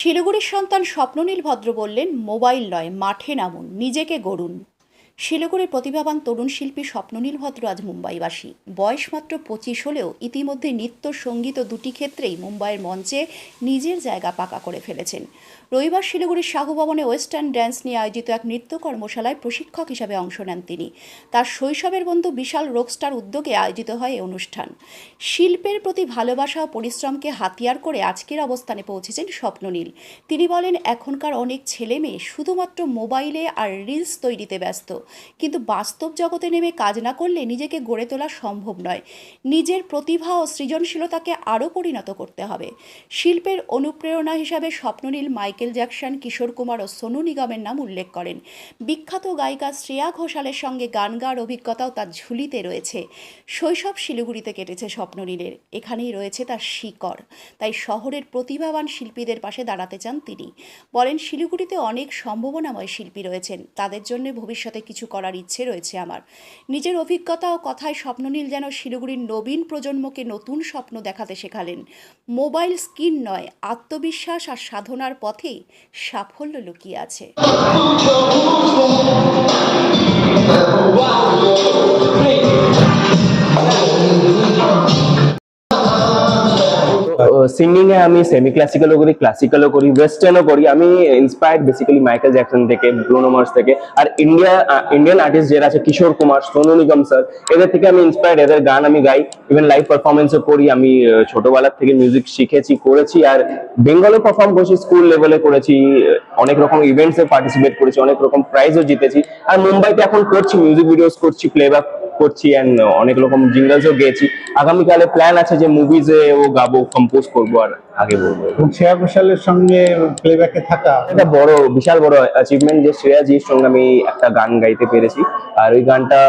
শিলিগুড়ির সন্তান স্বপ্ননীল ভদ্র বললেন মোবাইল নয় মাঠে নামুন নিজেকে গড়ুন। শিলিগুড়ির প্রতিভাবান তরুণ শিল্পী স্বপ্ননীল ভদ্র আজ মুম্বাইবাসী। বয়স মাত্র পঁচিশ হলেও ইতিমধ্যে নৃত্য সংগীত ও দুটি ক্ষেত্রেই মুম্বাইয়ের মঞ্চে নিজের জায়গা পাকা করে ফেলেছেন। রবিবার শিলিগুড়ির সাহু ভবনে ওয়েস্টার্ন ড্যান্স নিয়ে আয়োজিত এক নৃত্য কর্মশালায় প্রশিক্ষক হিসাবে অংশ নেন তিনি। তার শৈশবের বন্ধু বিশাল রোকস্টার উদ্যোগে আয়োজিত হয় এই অনুষ্ঠান। শিল্পের প্রতি ভালোবাসা ও পরিশ্রমকে হাতিয়ার করে আজকের অবস্থানে পৌঁছেছেন স্বপ্ননীল। তিনি বলেন, এখনকার অনেক ছেলে মেয়ে শুধুমাত্র মোবাইলে আর রিলস তৈরিতে ব্যস্ত। কিন্তু বাস্তব জগতে নেমে কাজ না করলে নিজেকে গড়ে তোলা সম্ভব নয়। নিজের প্রতিভা ও সৃজনশীলতাকে আরও পরিণত করতে হবে। শিল্পের অনুপ্রেরণা হিসাবে স্বপ্ননীল মাইকেল জ্যাকসন, কিশোর কুমার ও সোনু নিগমের নাম উল্লেখ করেন। বিখ্যাত গায়িকা শ্রেয়া ঘোষালের সঙ্গে গান গাওয়ার অভিজ্ঞতাও তার ঝুলিতে রয়েছে। শৈশব শিলিগুড়িতে কেটেছে স্বপ্ননীলের। এখানেই রয়েছে তার শিকড়। তাই শহরের প্রতিভাবান শিল্পীদের পাশে দাঁড়াতে চান তিনি। বলেন, শিলিগুড়িতে অনেক সম্ভাবনাময় শিল্পী রয়েছেন। তাদের জন্য ভবিষ্যতে কিছু করার ইচ্ছে রয়েছে আমার। নিজের অভিজ্ঞতা ও কথায় স্বপ্ননীল যেন শিলিগুড়ির নবীন প্রজন্মকে নতুন স্বপ্ন দেখাতে শেখালেন। মোবাইল স্ক্রিন নয়, আত্মবিশ্বাস আর সাধনার পথেই সাফল্য লুকিয়ে আছে। সিঙ্গিং এ আমি সেমি ক্লাসিক্যালও করি ক্লাসিক্যালও করি ওয়েস্টার্নও করি। আমি ইন্সপায়ার্ড বেসিক্যালি মাইকেল জ্যাকসন থেকে ব্রুনো মার্স থেকে। আর ইন্ডিয়া ইন্ডিয়ান আর্টিস্ট যারা আছে, কিশোর কুমার, সোনু নিগম স্যার এদের থেকে আমি ইন্সপায়ার্ড এদের গান আমি গাই। ইভেন লাইভ পারফরমেন্সও করি। আমি ছোটবেলার থেকে মিউজিক শিখেছি, করেছি। আর বেঙ্গলে পারফর্ম করেছি স্কুল লেভেলে করেছি। অনেক রকম ইভেন্টসে পার্টিসিপেট করেছি, অনেক রকম প্রাইজও জিতেছি। আর মুম্বাইতে এখন করছি মিউজিক ভিডিওস করছি প্লেব্যাক করছি অ্যান্ড অনেক রকম জিঙ্গলসও গেয়েছি। আগামীকালে প্ল্যান আছে যে মুভিজে ও গাবো কম্পোজ করব আর আগে বলব। শ্রেয়া ঘোষালের সঙ্গে প্লেব্যাকে থাকা। একটা বড় বিশাল বড় অ্যাচিভমেন্ট যে শ্রেয়াজির সঙ্গে আমি একটা গান গাইতে পেরেছি। আর ওই গানটা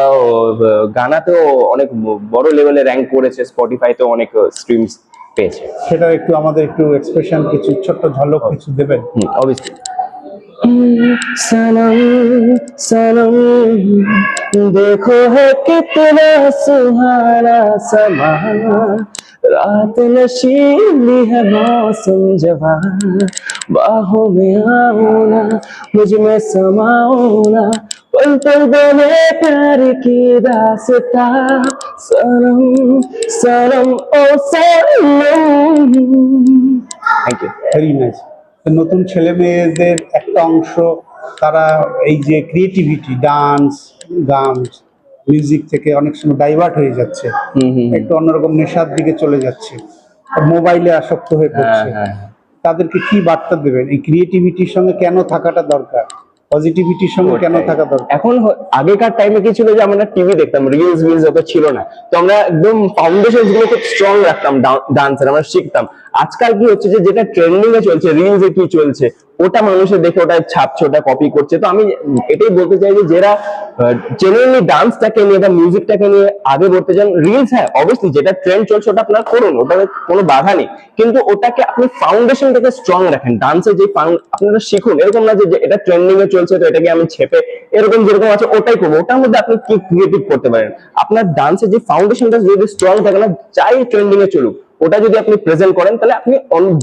গানাতেও অনেক বড় লেভেলে র্যাঙ্ক করেছে স্পটিফাইতে অনেক স্ট্রিমস পেয়েছে। সেটা একটু আমাদের একটু এক্সপ্রেশন কিছু ছোট্ট ঝলক কিছু দেবেন। অবভিয়াসলি सनम सनम देखो है कितना सुहाना समाना रात नशीली है मौसम जवान बाहों में आना मुझ में समाना पल पल बने प्यार की दासता सनम सनम ओ सनम थैंक यू वेरी नाइस নতুন ছেলে মেয়েদের একটা অংশ তারা এই যে ক্রিয়েটিভিটি ডান্স গান মিউজিক থেকে অনেক সময় ডাইভার্ট হয়ে যাচ্ছে। একটু অন্যরকম নেশার দিকে চলে যাচ্ছে। মোবাইলে আসক্ত হয়ে হ্যাঁ পড়ছে। হ্যাঁ। তাদেরকে কি বার্তা দেবেন? এই ক্রিয়েটিভিটির সঙ্গে কেন থাকাটা দরকার? পজিটিভিটির সঙ্গে কেন থাকা দরকার? এখন আগেকার টাইমে কি ছিল যে আমরা টিভি দেখতাম রিলস মিলস যত ছিল না। তো আমরা একদম ফাউন্ডেশনগুলো খুব স্ট্রং রাখতাম ডান্সের আমরা শিখতাম। আজকাল কি হচ্ছে যে, যেটা ট্রেন্ডিং এ চলছে রিলস এ কি চলছে, ওটা মানুষের দেখে ওটা ছাপছে, ওটা কপি করছে। তো আমি এটাই বলতে চাই যে, যারা জেনুইনলি ডান্সটাকে নিয়ে বা মিউজিকটাকে নিয়ে আগে বলতে চান রিলস হ্যাঁ অবশ্যই যেটা ট্রেন্ড চলছে ওটা আপনার করুন ওটাতে কোনো বাধা নেই। কিন্তু ওটাকে আপনি ফাউন্ডেশনটাকে স্ট্রং রাখেন ডান্সে যে আপনারা শিখুন, এরকম না যে এটা ট্রেন্ডিং এ চলছে, তো এটাকে আমি ছেপে, এরকম যেরকম আছে, ওটাই করব। ওটার মধ্যে আপনি কি ক্রিয়েটিভ করতে পারেন? আপনার ডান্সের যে ফাউন্ডেশনটা যদি স্ট্রং থাকে না চাই ট্রেন্ডিং এ চলুক ওটা যদি আপনি প্রেজেন্ট করেন, তাহলে আপনি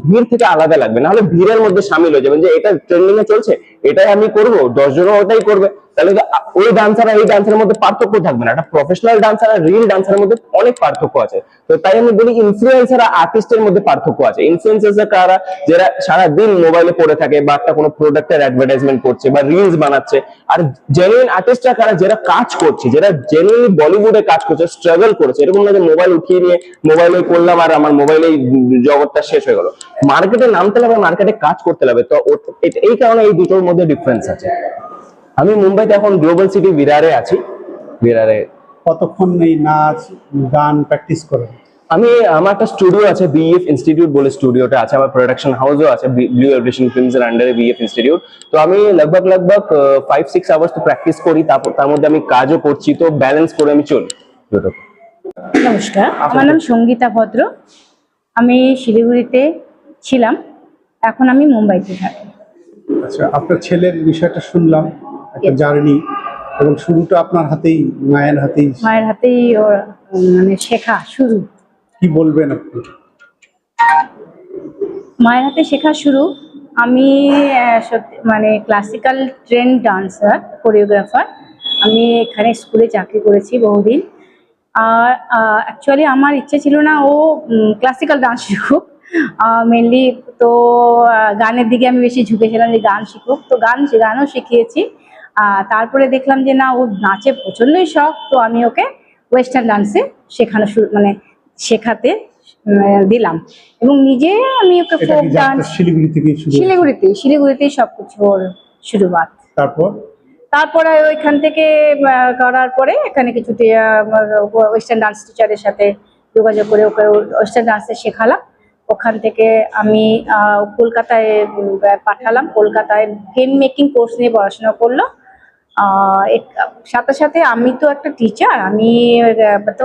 ভিড় থেকে আলাদা লাগবে। নাহলে ভিড়ের মধ্যে সামিল হয়ে যাবেন যে এটা ট্রেন্ডিং এ চলছে এটাই আমি করব, দশজনও ওটাই করবে। তাহলে ওই ডান্সার আর এই ডান্সারের মধ্যে পার্থক্য থাকবে না? একটা প্রফেশনাল ডান্সার আর রিল ডান্সারের মধ্যে অনেক পার্থক্য আছে। তো তাই আমি বলি ইনফ্লুয়েন্সার আর আর্টিস্টের মধ্যে পার্থক্য আছে। ইনফ্লুয়েন্সার কারা, যারা সারা দিন মোবাইলে পড়ে থাকে বা একটা কোনো প্রোডাক্টের অ্যাডভার্টাইজমেন্ট করছে বা রিলস বানাচ্ছে, আর জেনুইন আর্টিস্টরা কারা, যারা কাজ করছে, যারা জেনুইনলি বলিউডে কাজ করছে স্ট্রাগল করেছে, এরকম না যে মোবাইল উঠিয়ে নিয়ে মোবাইলে করলাম আর আমার মোবাইলে জগৎটা শেষ হয়ে গেল। মার্কেটে নামতে লাগবে মার্কেটে কাজ করতে লাগবে। তো এই কারণে এই দুটোর মধ্যে ডিফারেন্স আছে। আমি মুম্বাইতে এখন গ্লোবাল সিটি বিরারে আছি। বিরারে কতক্ষণ এই নাচ গান প্র্যাকটিস করেন? আমি আমার একটা স্টুডিও আছে বিএফ ইনস্টিটিউট বলে স্টুডিওটা আছে আমার প্রোডাকশন হাউসও আছে ব্লু এভিয়েশন ফিল্মস এর আন্ডারে বিএফ ইনস্টিটিউট তো আমি লগভগ লগভগ ফাইভ সিক্স আওয়ার্স তো প্র্যাকটিস করি তারপর তার মধ্যে আমি কাজও করছি তো ব্যালেন্স করে আমি চলি। দুটোকে নমস্কার আমার নাম সঙ্গীতা ভদ্র। আমি শিলিগুড়িতে ছিলাম এখন আমি মুম্বাইতে থাকি। আচ্ছা আপনার ছেলের বিষয়টা শুনলাম একটা জার্নি এবং শুরুটা আপনার হাতেই মায়ের হাতেই। মায়ের হাতেই ওর মানে শেখা শুরু। কি বলবেন আপনি? মায়ের হাতে শেখা শুরু। আমি সত্যি মানে ক্লাসিক্যাল ট্রেন ডান্সার কোরিওগ্রাফার আমি এখানে স্কুলে চাকরি করেছি বহুদিন। আর অ্যাকচুয়ালি আমার ইচ্ছে ছিল না ও ক্লাসিক্যাল ডান্স শিখুক। মেনলি তো গানের দিকে আমি বেশি ঝুঁকেছিলাম যে গান শিখুক। তো গান গানও শিখিয়েছি। তারপরে দেখলাম যে না ও নাচে প্রচণ্ডই শখ। তো আমি ওকে ওয়েস্টার্ন ডান্সে শেখানো শুরু মানে শেখাতে দিলাম। এবং নিজে আমি ওকে ফোক ডান্স শিলিগুড়ি থেকে শিলিগুড়িতে শিলিগুড়িতেই সবকিছু ওর শুরুবাত। তারপর? তারপরে ওইখান থেকে করার পরে এখানে কিছু ওয়েস্টার্ন ডান্স টিচারের সাথে যোগাযোগ করে ওকে ওয়েস্টার্ন ডান্সে শেখালাম। ওখান থেকে আমি কলকাতায় পাঠালাম। কলকাতায় ফিল্ম মেকিং কোর্স নিয়ে পড়াশোনা করল। সাথে সাথে আমি তো একটা টিচার আমি তো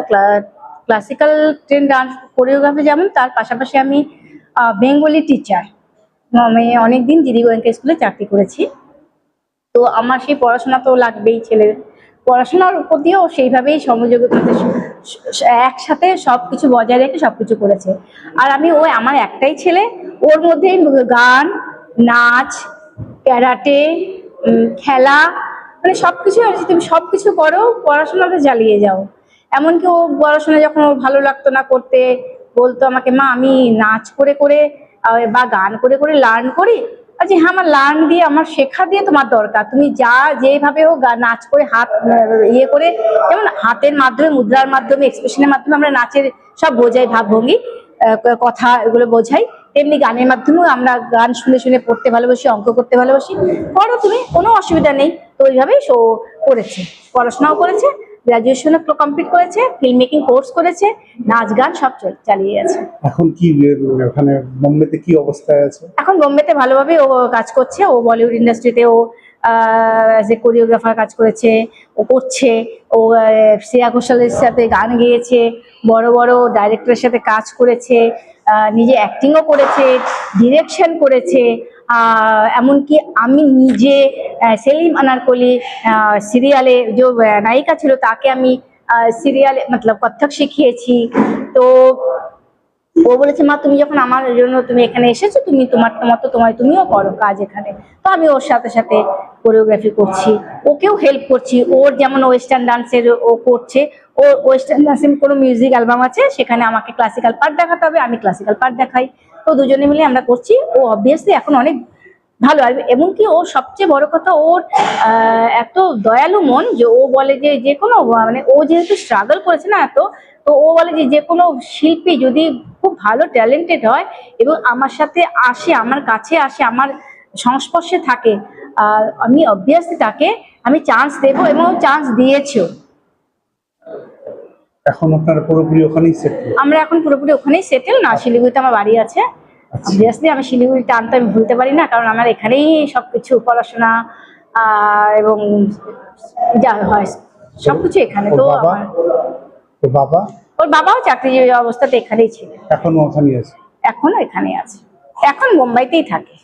ক্লাসিক্যাল ট্রেন ডান্স কোরিওগ্রাফি যেমন, তার পাশাপাশি আমি বেঙ্গলি টিচার আমি অনেকদিন দিদি গোয়েঙ্কা স্কুলে চাকরি করেছি। তো আমার সেই পড়াশোনা তো লাগবেই ছেলের। পড়াশোনার প্রতিও সেইভাবেই সমযোগিতাতে একসাথে সব কিছু বজায় রেখে সব কিছু করেছে। আর আমি ওই আমার একটাই ছেলে। ওর মধ্যেই গান, নাচ, ক্যারাটে খেলা মানে সব কিছু আছে তুমি সব কিছু করো পড়াশোনাতে জ্বালিয়ে যাও। এমনকি ও পড়াশোনা যখন ওর ভালো লাগতো না করতে, বলতো আমাকে, মা, আমি নাচ করে করে বা গান করে করে লার্ন করি আচ্ছা হ্যাঁ আমার লার্ন দিয়ে, আমার শেখা দিয়ে তোমার দরকার। তুমি যা যেভাবে হোক নাচ করে হাত ইয়ে করে, যেমন হাতের মাধ্যমে, মুদ্রার মাধ্যমে এক্সপ্রেশনের মাধ্যমে আমরা নাচের সব বোঝাই, ভাবভঙ্গি কথা এগুলো বোঝাই। তেমনি গানের মাধ্যমেও আমরা গান শুনে শুনে পড়তে ভালোবাসি, অঙ্ক করতে ভালোবাসি। করো তুমি, কোনো অসুবিধা নেই। তো ওইভাবেই শো করেছে, পড়াশোনাও করেছে গ্রাজুয়েশনও কমপ্লিট করেছে ফিল্ম মেকিং কোর্স করেছে নাচ গান সব চালিয়ে আছে এখন কি ওখানে বোম্বেতে কি অবস্থায় আছে? এখন বোম্বেতে ভালোভাবে ও কাজ করছে ও বলিউড ইন্ডাস্ট্রিতে ও অ্যাজ এ কোরিওগ্রাফার কাজ করেছে ও করছে ও শ্রেয়া ঘোষালের সাথে গান গেয়েছে বড় বড় ডাইরেক্টরের সাথে কাজ করেছে নিজে অ্যাক্টিংও করেছে ডিরেকশন করেছে এমনকি আমি নিজে সেলিম আনারকলি সিরিয়ালে যে নায়িকা ছিল তাকে আমি সিরিয়ালে মতলব কত্থক শিখিয়েছি। তো ও বলেছে, মা, তুমি যখন আমার জন্য তুমি এখানে এসেছ, তুমি তোমার মতো তোমায় তুমিও করো কাজ এখানে। তো আমি ওর সাথে সাথে কোরিওগ্রাফি করছি। ওকেও হেল্প করছি। ওর যেমন ওয়েস্টার্ন ডান্সের ও করছে ও ওয়েস্টার্ন ডান্সের কোনো মিউজিক অ্যালবাম আছে, সেখানে আমাকে ক্লাসিক্যাল পার্ট দেখাতে হবে, আমি ক্লাসিক্যাল পার্ট দেখাই। তো দুজনে মিলে আমরা করছি। ও অবভিয়াসলি এখন অনেক ভালো আর এমনকি ও সবচেয়ে বড় কথা, ওর এত দয়ালু মন যে ও বলে যে যে কোনো মানে ও যেহেতু স্ট্রাগল করেছে না এত, তো ও বলে যে যে কোনো শিল্পী যদি খুব ভালো ট্যালেন্টেড হয় এবং আমার সাথে আসে, আমার কাছে আসে, আমার সংস্পর্শে থাকে আমি অবভিয়াসলি তাকে, আমি চান্স দেবো এবং চান্স দিয়েছেও। এখন আপনারা পুরোপুরি ওখানেই সেটেল আমরা এখন পুরোপুরি ওখানেই সেটেল না শিলিগুড়িতে আমার বাড়ি আছে। আচ্ছা। অবভিয়াসলি আমি শিলিগুড়ি টানতে আমি ভুলতে পারি না কারণ আমার এখানেই সবকিছু পড়াশোনা এবং যা হয় সবকিছু এখানে। তো আমার ওর বাবা? ওর বাবাও চাকরিজীবী অবস্থাতে এখানেই ছিল। এখনও ওখানেই আছে? এখনও এখানেই আছে। এখন মুম্বাইতেই থাকে।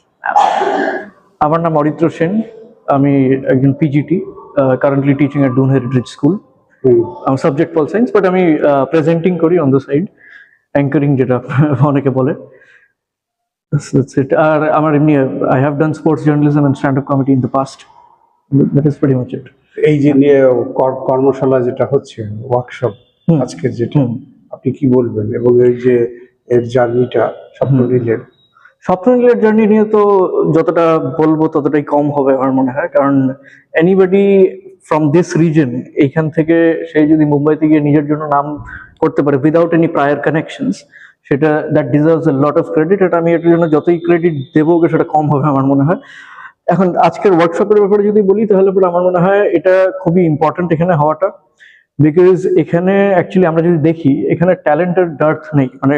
আমার নাম অরিত্র সেন আমি একজন PGT currently teaching at Doon Heritage School. আমার সাবজেক্ট পল সায়েন্স বাট আমি প্রেজেন্টিং করি অন দ্য সাইড অ্যাঙ্কারিং যেটা অনেকে বলে. আর আমার এমনি I have done sports journalism and stand up comedy in the past that is very much it এই যে কর্মশালা যেটা হচ্ছে ওয়ার্কশপ হুম। আজকের যেটা আপনি কি বলবেন? এবং এই যে এর জার্নিটা স্বপ্ন রিলের স্বপ্নের জার্নি নিয়ে তো যতটা বলব ততটাই কম হবে আমার মনে হয় কারণ এনিবডি ফ্রম দিস রিজন এইখান থেকে সে যদি মুম্বাইতে গিয়ে নিজের জন্য নাম করতে পারে উইদাউট এনি প্রায়ার কানেকশনস সেটা that deserves a lot of credit এটা আমি এটার জন্য যতই ক্রেডিট দেবো সেটা কম হবে আমার মনে হয়। এখন আজকের ওয়ার্কশপের ব্যাপারে যদি বলি, তাহলে পরে আমার মনে হয় এটা খুবই ইম্পর্টেন্ট এখানে হওয়াটা। বিকজ এখানে অ্যাকচুয়ালি আমরা যদি দেখি, এখানে ট্যালেন্টের ডার্থ নেই। মানে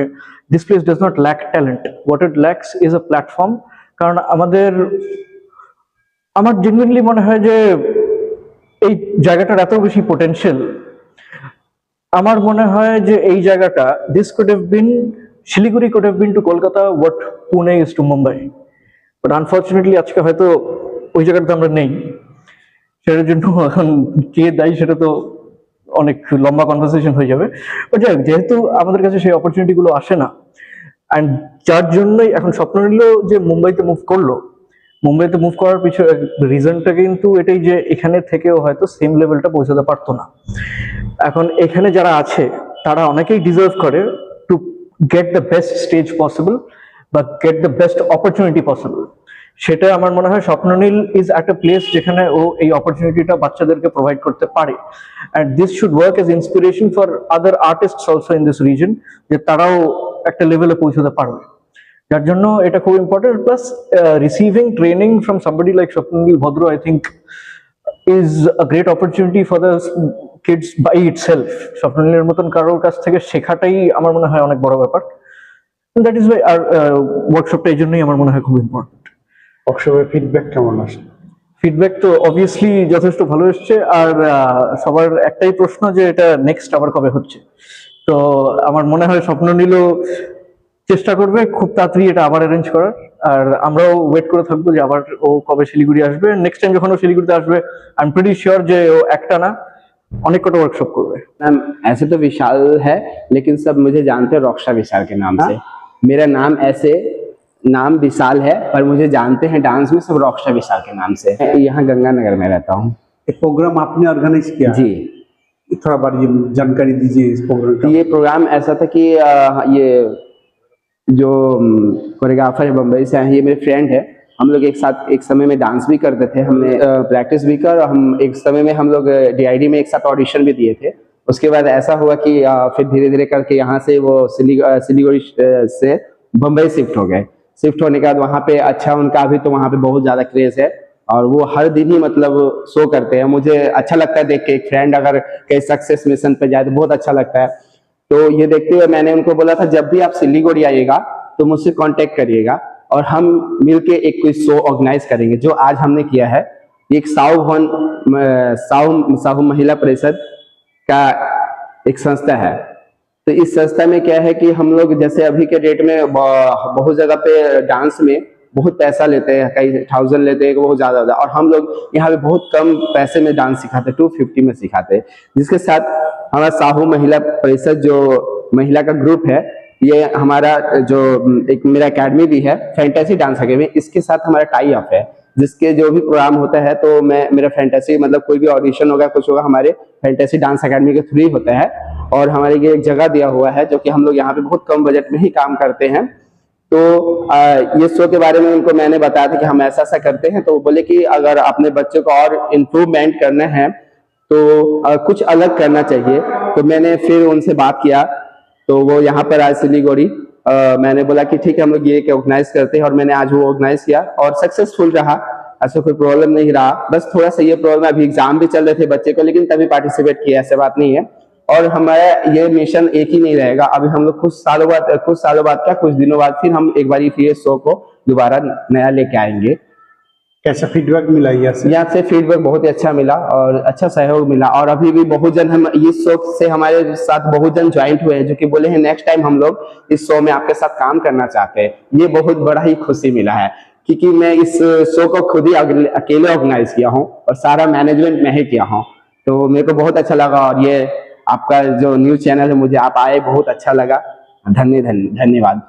this place does not lack talent what it lacks is a platform কারণ আমাদের, আমার জেনুইনলি মনে হয় যে এই জায়গাটার এত বেশি পোটেনশিয়াল আমার মনে হয় যে এই জায়গাটা this could have been Siliguri could have been to Kolkata what Pune is to Mumbai but unfortunately আজকে হয়তো ওই জায়গাটাতে আমরা নেই। সেটার জন্য এখন কে দায়ী সেটা তো অনেক লম্বা কনভারসেশন হয়ে যাবে। বাট যাই যেহেতু আমাদের কাছে সেই অপরচুনিটি গুলো আসে না অ্যান্ড যার জন্যই এখন স্বপ্ন নিল যে মুম্বাইতে মুভ করল মুম্বাইতে মুভ করার পিছনে রিজনটা কিন্তু এটাই যে এখানে থেকেও হয়তো সেম লেভেলটা পৌঁছাতে পারতো না। এখন এখানে যারা আছে, তারা অনেকেই ডিজার্ভ করে to get the best stage possible বা get the best opportunity possible সেটা আমার মনে হয় স্বপ্ননীল ইজ একটা প্লেস যেখানে ও এই অপরচুনিটিটা বাচ্চাদেরকে প্রোভাইড করতে পারে। And this should work as inspiration for other artist also in this reason যে তারাও একটা লেভেলে পৌঁছতে পারবে। যার জন্য এটা খুব important plus receiving training from somebody like Swapnanil Bhadra I think is a great opportunity for the kids by itself স্বপ্ননীলের মতন কারোর কাছ থেকে শেখাটাই আমার মনে হয় অনেক বড় ব্যাপার। দ্যাট ইজ ওয়াই আর ওয়ার্কশপটা এই জন্যই আমার মনে হয় খুব ইম্পর্টেন্ট ওয়ার্কশপের ফিডব্যাক কেমন আসে ফিডব্যাক তো অবভিয়াসলি যথেষ্ট ভালো এসছে আর সবার একটাই প্রশ্ন যে এটা নেক্সট আবার কবে হচ্ছে। তো আমার মনে হয় স্বপ্ন নিল চেষ্টা করবে খুব তাড়াতাড়ি এটা আবার অ্যারেঞ্জ করার আর আমরাও ওয়েট করে থাকবো যে আবার ও কবে শিলিগুড়ি আসবে নেক্সট টাইম যখন ও শিলিগুড়িতে আসবে আই এম প্রিটি শিওর যে ও একটা না অনেক কটা ওয়ার্কশপ করবে नाम ऐसे तो विशाल है लेकिन सब मुझे जानते हैं रॉक्शा विशाल के नाम से मेरा नाम ऐसे नाम विशाल है पर मुझे जानते हैं डांस में सब रॉक्शा विशाल के नाम से मैं यहाँ गंगानगर में रहता हूँ ये प्रोग्राम आपने ऑर्गेनाइज किया जी थोड़ा बार ये जानकारी दीजिए इस प्रोग्राम तो का ये प्रोग्राम ऐसा था कि अ, ये जो कोरियोग्राफर है बम्बई से हैं ये मेरे फ्रेंड है। हम लोग एक साथ, एक समय में डांस भी करते थे। हमने प्रैक्टिस भी कर और हम एक समय में हम लोग डीआईडी में एक साथ ऑडिशन भी दिए थे। उसके बाद ऐसा हुआ कि फिर धीरे धीरे करके यहाँ से वो सिली- सिलीगुड़ी से बम्बई शिफ्ट हो गए। शिफ्ट होने के बाद वहाँ पे अच्छा उनका अभी तो वहाँ पे बहुत ज़्यादा क्रेज है। और वो हर दिन ही मतलब शो करते हैं। मुझे अच्छा लगता है देख के। एक फ्रेंड अगर कहीं सक्सेस मिशन पे जाए तो बहुत अच्छा लगता है। तो ये देखते हुए मैंने उनको बोला था, जब भी आप सिलीगुड़ी आइएगा तो मुझसे कांटेक्ट करिएगा और हम मिलके एक कोई शो ऑर्गेनाइज करेंगे, जो आज हमने किया है। एक साहु भवन साहु साहु महिला परिषद का एक संस्था है। तो इस संस्था में क्या है कि हम लोग जैसे अभी के डेट में बहुत जगह पे डांस में बहुत पैसा लेते हैं, कई थाउज़ेंड लेते हैं बहुत ज़्यादा ज़्यादा और हम लोग यहाँ पे बहुत कम पैसे में डांस सिखाते टू फिफ्टी में सिखाते। जिसके साथ हमारा साहू महिला परिषद जो महिला का ग्रुप है, ये हमारा जो, एक मेरा एकेडमी भी है फैंटेसी डांस अकेडमी इसके साथ हमारा टाई अप है। जिसके जो भी प्रोग्राम होता है तो मैं, मेरा फैंटेसी मतलब कोई भी ऑडिशन होगा, कुछ होगा, हमारे फैंटेसी डांस अकेडमी के थ्रू होता है। और हमारे ये एक जगह दिया हुआ है, जो कि हम लोग यहाँ पे बहुत कम बजट में ही काम करते हैं। तो ये शो के बारे में उनको मैंने बताया था कि हम ऐसा ऐसा करते हैं तो वो बोले कि अगर अपने बच्चों को और इम्प्रूवमेंट करना है तो कुछ अलग करना चाहिए। तो मैंने फिर उनसे बात किया तो वो यहाँ पर आए सिलीगुड़ी। मैंने बोला कि ठीक है, हम लोग ये ऑर्गेनाइज करते हैं, और मैंने आज वो ऑर्गेनाइज किया, और सक्सेसफुल रहा। ऐसा कोई प्रॉब्लम नहीं रहा। बस थोड़ा सा ये प्रॉब्लम अभी एग्ज़ाम भी चल रहे थे बच्चे को, लेकिन तभी पार्टिसिपेट किया, ऐसा बात नहीं है। और हमारा ये मिशन एक ही नहीं रहेगा। अभी हम लोग कुछ सालों बाद कुछ सालों बाद क्या कुछ दिनों बाद फिर हम एक बार फिर ये शो को दोबारा नया लेके आएँगे। कैसा फीडबैक मिला यहाँ से? यहाँ से फीडबैक बहुत ही अच्छा मिला और अच्छा सहयोग मिला। और अभी भी बहुत जन हम इस शो से हमारे साथ बहुत जन ज्वाइंट हुए हैं जो कि बोले हैं नेक्स्ट टाइम हम लोग इस शो में आपके साथ काम करना चाहते हैं। ये बहुत बड़ा ही खुशी मिला है क्योंकि मैं इस शो को खुद ही अकेले ऑर्गेनाइज किया हूँ और सारा मैनेजमेंट मैं ही किया हूँ। तो मेरे को बहुत अच्छा लगा और ये आपका जो न्यूज़ चैनल है मुझे आप आए बहुत अच्छा लगा। धन्य धन्य धन्यवाद।